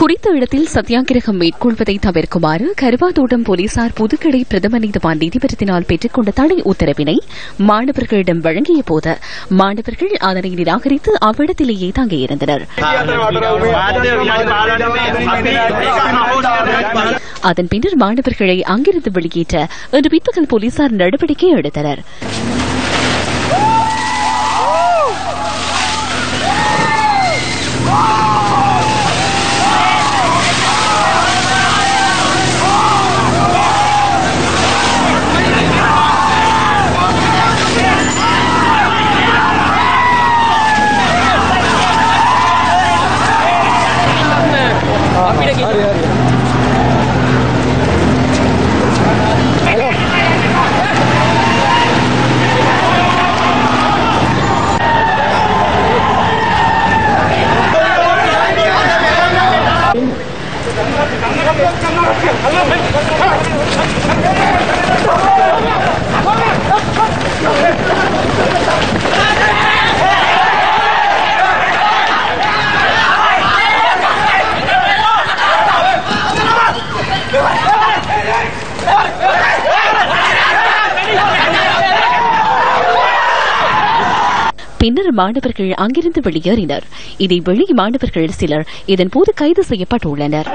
குறித்த இடத்தில் சத்தியாகிரகம் மேற்கொள்வதை தவிர்க்குமாறு கருவாதோட்டம் போலீசார் புதுக்கடை பிரதம நீதிவான் நீதிபதியினால் பெற்றுக்கொண்ட தடை உத்தரவினை மாணவர்களிடம் வழங்கிய போது மாணவர்கள் அதனை நிராகரித்து அவ்விடத்திலேயே தங்கியிருந்தனர். அதன் பின்னர் மாணவர்களை அங்கிருந்து வெளியேற்ற இன்று பிற்பகல் போலீசார் நடவடிக்கை எடுத்தனர். பின்னர் மாணவர்கள் அங்கிருந்து வெளியேறினர். இதை வெளி மாணவர்கள் சிலர் இதன்போது கைது செய்யப்பட்டுள்ளனர்.